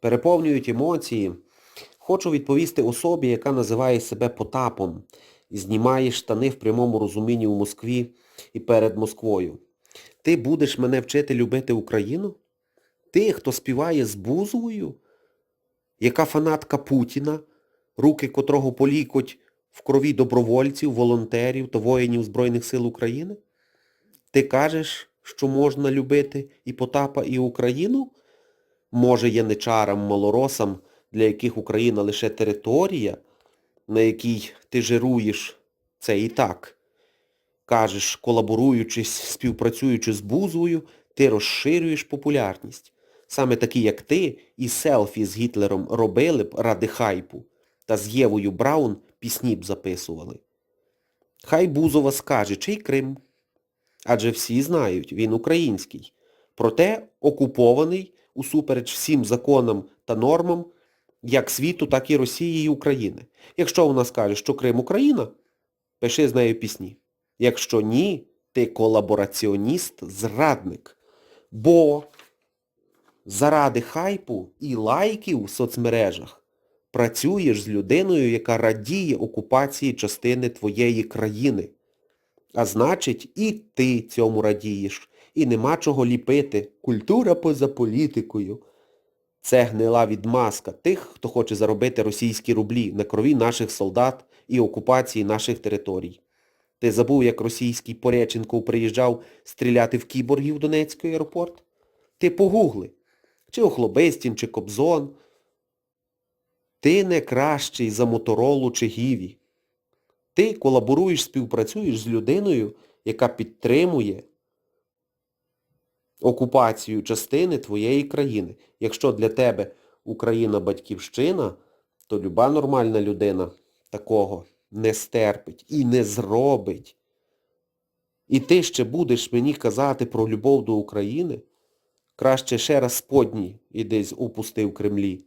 переповнюють емоції. Хочу відповісти особі, яка називає себе Потапом і знімає штани в прямому розумінні у Москві і перед Москвою. Ти будеш мене вчити любити Україну? Ти, хто співає з Бузовою, яка фанатка Путіна, руки котрого полікоть в крові добровольців, волонтерів та воїнів Збройних сил України? Ти кажеш, що можна любити і Потапа, і Україну? Може, яничарам, малоросам, для яких Україна лише територія, на якій ти жируєш, це і так. Кажеш, колаборуючи, співпрацюючи з Бузовою, ти розширюєш популярність. Саме такі, як ти, і селфі з Гітлером робили б ради хайпу, та з Євою Браун пісні б записували. Хай Бузова скаже, чий Крим. Адже всі знають, він український. Проте окупований усупереч всім законам та нормам як світу, так і Росії і України. Якщо вона скаже, що Крим Україна, пиши з нею пісні. Якщо ні, ти колабораціоніст, зрадник. Бо заради хайпу і лайків в соцмережах працюєш з людиною, яка радіє окупації частини твоєї країни. А значить, і ти цьому радієш. І нема чого ліпити. Культура поза політикою. Це гнила відмазка тих, хто хоче заробити російські рублі на крові наших солдат і окупації наших територій. Ти забув, як російський Пореченков приїжджав стріляти в кіборгів Донецький аеропорт? Ти погугли. Чи Охлобистін, чи Кобзон. Ти не кращий за Моторолу чи Гіві. Ти колаборуєш, співпрацюєш з людиною, яка підтримує окупацію частини твоєї країни. Якщо для тебе Україна батьківщина, то люба нормальна людина такого не стерпить і не зробить. І ти ще будеш мені казати про любов до України? Краще ще раз сподній іди упусти в Кремлі.